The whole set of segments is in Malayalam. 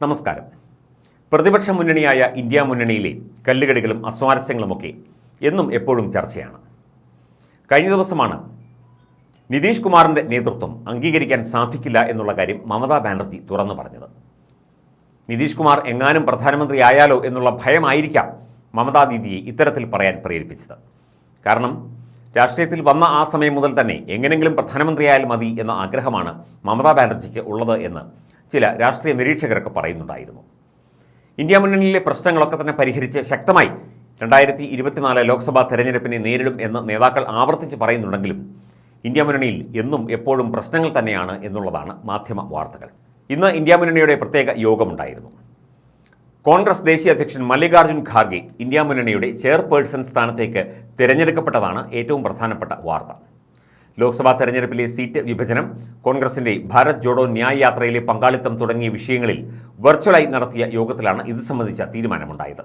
നമസ്കാരം. പ്രതിപക്ഷ മുന്നണിയായ ഇന്ത്യ മുന്നണിയിലെ കല്ലുകടികളും അസ്വാരസ്യങ്ങളുമൊക്കെ എന്നും എപ്പോഴും ചർച്ചയാണ്. കഴിഞ്ഞ ദിവസമാണ് നിതീഷ് കുമാറിന്റെ നേതൃത്വം അംഗീകരിക്കാൻ സാധിക്കില്ല എന്നുള്ള കാര്യം മമതാ ബാനർജി തുറന്നു പറഞ്ഞത്. നിതീഷ് കുമാർ എങ്ങാനും പ്രധാനമന്ത്രിയായാലോ എന്നുള്ള ഭയമായിരിക്കാം മമതാ ദീദിയെ ഇത്തരത്തിൽ പറയാൻ പ്രേരിപ്പിച്ചത്. കാരണം രാഷ്ട്രീയത്തിൽ വന്ന ആ സമയം മുതൽ തന്നെ എങ്ങനെങ്കിലും പ്രധാനമന്ത്രിയായാൽ മതി എന്ന ആഗ്രഹമാണ് മമതാ ബാനർജിക്ക് ഉള്ളത് എന്ന് ചില രാഷ്ട്രീയ നിരീക്ഷകരൊക്കെ പറയുന്നുണ്ടായിരുന്നു. ഇന്ത്യ മുന്നണിയിലെ പ്രശ്നങ്ങളൊക്കെ തന്നെ പരിഹരിച്ച് ശക്തമായി രണ്ടായിരത്തി ഇരുപത്തിനാല് ലോക്സഭാ തെരഞ്ഞെടുപ്പിനെ നേരിടും എന്ന് നേതാക്കൾ ആവർത്തിച്ച് പറയുന്നുണ്ടെങ്കിലും ഇന്ത്യ മുന്നണിയിൽ എന്നും എപ്പോഴും പ്രശ്നങ്ങൾ തന്നെയാണ് എന്നുള്ളതാണ് മാധ്യമ വാർത്തകൾ. ഇന്ന് ഇന്ത്യ മുന്നണിയുടെ പ്രത്യേക യോഗമുണ്ടായിരുന്നു. കോൺഗ്രസ് ദേശീയ അധ്യക്ഷൻ മല്ലികാർജുൻ ഖാർഗെ ഇന്ത്യ മുന്നണിയുടെ ചെയർപേഴ്സൺ സ്ഥാനത്തേക്ക് തിരഞ്ഞെടുക്കപ്പെട്ടതാണ് ഏറ്റവും പ്രധാനപ്പെട്ട വാർത്ത. ലോക്സഭാ തെരഞ്ഞെടുപ്പിലെ സീറ്റ് വിഭജനം കോൺഗ്രസിന്റെ ഭാരത് ജോഡോ ന്യായ് യാത്രയിലെ പങ്കാളിത്തം തുടങ്ങിയ വിഷയങ്ങളിൽ വെർച്വലായി നടത്തിയ യോഗത്തിലാണ് ഇത് സംബന്ധിച്ച തീരുമാനമുണ്ടായത്.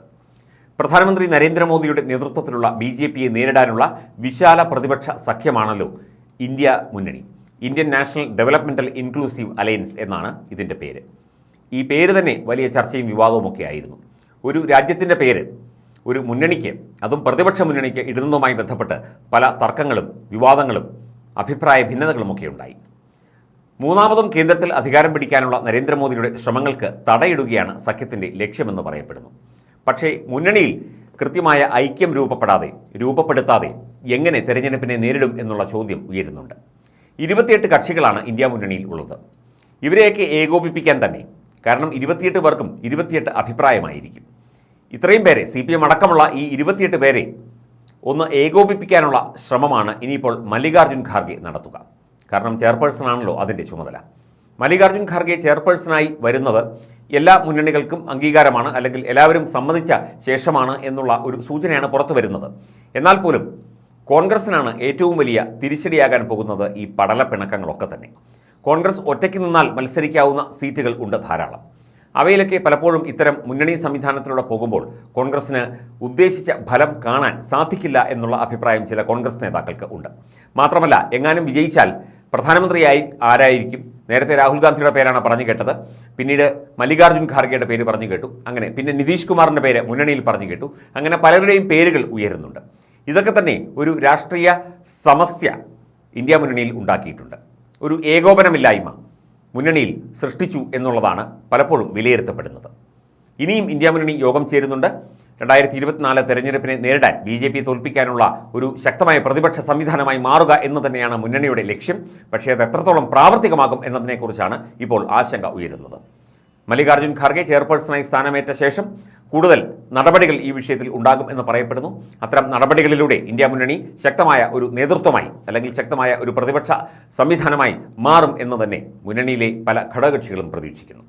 പ്രധാനമന്ത്രി നരേന്ദ്രമോദിയുടെ നേതൃത്വത്തിലുള്ള ബി ജെ പിയെ നേരിടാനുള്ള വിശാല പ്രതിപക്ഷ സഖ്യമാണല്ലോ ഇന്ത്യ മുന്നണി. Indian national developmental inclusive alliance എന്നാണ് ഇതിന്റെ പേര്. ഈ പേര് തന്നെ വലിയ ചർച്ചയും വിവാദവുമൊക്കെ ആയിരുന്നു. ഒരു രാജ്യത്തിന്റെ പേര് ഒരു മുന്നണിക്ക് അതും പ്രതിപക്ഷ മുന്നണിക്ക് ഇടുന്നതുമായി ബന്ധപ്പെട്ട് പല തർക്കങ്ങളും വിവാദങ്ങളും അഭിപ്രായ ഭിന്നതകളുമൊക്കെ ഉണ്ടായി. മൂന്നാമതും കേന്ദ്രത്തിൽ അധികാരം പിടിക്കാനുള്ള നരേന്ദ്രമോദിയുടെ ശ്രമങ്ങൾക്ക് തടയിടുകയാണ് സഖ്യത്തിന്റെ ലക്ഷ്യമെന്ന് പറയപ്പെടുന്നു. പക്ഷേ മുന്നണിയിൽ കൃത്യമായ ഐക്യം രൂപപ്പെടാതെ രൂപപ്പെടുത്താതെ എങ്ങനെ തെരഞ്ഞെടുപ്പിനെ നേരിടും എന്നുള്ള ചോദ്യം ഉയരുന്നുണ്ട്. ഇരുപത്തിയെട്ട് കക്ഷികളാണ് ഇന്ത്യ മുന്നണിയിൽ ഉള്ളത്. ഇവരെയൊക്കെ ഏകോപിപ്പിക്കാൻ തന്നെ കാരണം ഇരുപത്തിയെട്ട് പേർക്കും ഇരുപത്തിയെട്ട് അഭിപ്രായമായിരിക്കും. ഇത്രയും പേരെ സി പി എം അടക്കമുള്ള ഈ ഇരുപത്തിയെട്ട് പേരെ ഒന്ന് ഏകോപിപ്പിക്കാനുള്ള ശ്രമമാണ് ഇനിയിപ്പോൾ മല്ലികാർജുൻ ഖാർഗെ നടത്തുക. കാരണം ചെയർപേഴ്സൺ ആണല്ലോ അതിന്റെ ചുമതല. മല്ലികാർജുൻ ഖാർഗെ ചെയർപേഴ്സണായി വരുന്നത് എല്ലാ മുന്നണികൾക്കും അംഗീകാരമാണ് അല്ലെങ്കിൽ എല്ലാവരും സമ്മതിച്ച ശേഷമാണ് എന്നുള്ള ഒരു സൂചനയാണ് പുറത്തു വരുന്നത്. എന്നാൽ പോലും കോൺഗ്രസിനാണ് ഏറ്റവും വലിയ തിരിച്ചടിയാകാൻ പോകുന്നത് ഈ പടലപ്പിണക്കങ്ങളൊക്കെ തന്നെ. കോൺഗ്രസ് ഒറ്റയ്ക്ക് നിന്നാൽ മത്സരിക്കാവുന്ന സീറ്റുകൾ ഉണ്ട് ധാരാളം. അവയിലൊക്കെ പലപ്പോഴും ഇത്തരം മുന്നണി സംവിധാനത്തിലൂടെ പോകുമ്പോൾ കോൺഗ്രസിന് ഉദ്ദേശിച്ച ഫലം കാണാൻ സാധിക്കില്ല എന്നുള്ള അഭിപ്രായം ചില കോൺഗ്രസ് നേതാക്കൾക്ക് ഉണ്ട്. മാത്രമല്ല എങ്ങാനും വിജയിച്ചാൽ പ്രധാനമന്ത്രിയായി ആരായിരിക്കും? നേരത്തെ രാഹുൽ ഗാന്ധിയുടെ പേരാണ് പറഞ്ഞു കേട്ടത്. പിന്നീട് മല്ലികാർജുൻ ഖാർഗെയുടെ പേര് പറഞ്ഞു കേട്ടു. അങ്ങനെ പിന്നെ നിതീഷ് കുമാറിന്റെ പേര് മുന്നണിയിൽ പറഞ്ഞു കേട്ടു. അങ്ങനെ പലരുടെയും പേരുകൾ ഉയരുന്നുണ്ട്. ഇതൊക്കെ തന്നെ ഒരു രാഷ്ട്രീയ സമസ്യ ഇന്ത്യ മുന്നണിയിൽ ഉണ്ടാക്കിയിട്ടുണ്ട്. ഒരു ഏകോപനമില്ലായ്മ. മുന്നണിയിൽ സൃഷ്ടിച്ചു എന്നുള്ളതാണ് പലപ്പോഴും വിലയിരുത്തപ്പെടുന്നത്. ഇനിയും ഇന്ത്യ മുന്നണി യോഗം ചേരുന്നുണ്ട്. രണ്ടായിരത്തി ഇരുപത്തിനാല് തെരഞ്ഞെടുപ്പിനെ നേരിടാൻ ബി ജെ പി തോൽപ്പിക്കാനുള്ള ഒരു ശക്തമായ പ്രതിപക്ഷ സംവിധാനമായി മാറുക എന്ന് തന്നെയാണ് മുന്നണിയുടെ ലക്ഷ്യം. പക്ഷേ അത് എത്രത്തോളം പ്രാവർത്തികമാകും എന്നതിനെക്കുറിച്ചാണ് ഇപ്പോൾ ആശങ്ക ഉയരുന്നത്. മല്ലികാർജുൻ ഖാർഗെ ചെയർപേഴ്സണായി സ്ഥാനമേറ്റ ശേഷം കൂടുതൽ നടപടികൾ ഈ വിഷയത്തിൽ ഉണ്ടാകും എന്ന് പറയപ്പെടുന്നു. അത്തരം നടപടികളിലൂടെ ഇന്ത്യ മുന്നണി ശക്തമായ ഒരു നേതൃത്വമായി അല്ലെങ്കിൽ ശക്തമായ ഒരു പ്രതിപക്ഷ സംവിധാനമായി മാറും എന്ന് തന്നെ മുന്നണിയിലെ പല ഘടകകക്ഷികളും പ്രതീക്ഷിക്കുന്നു.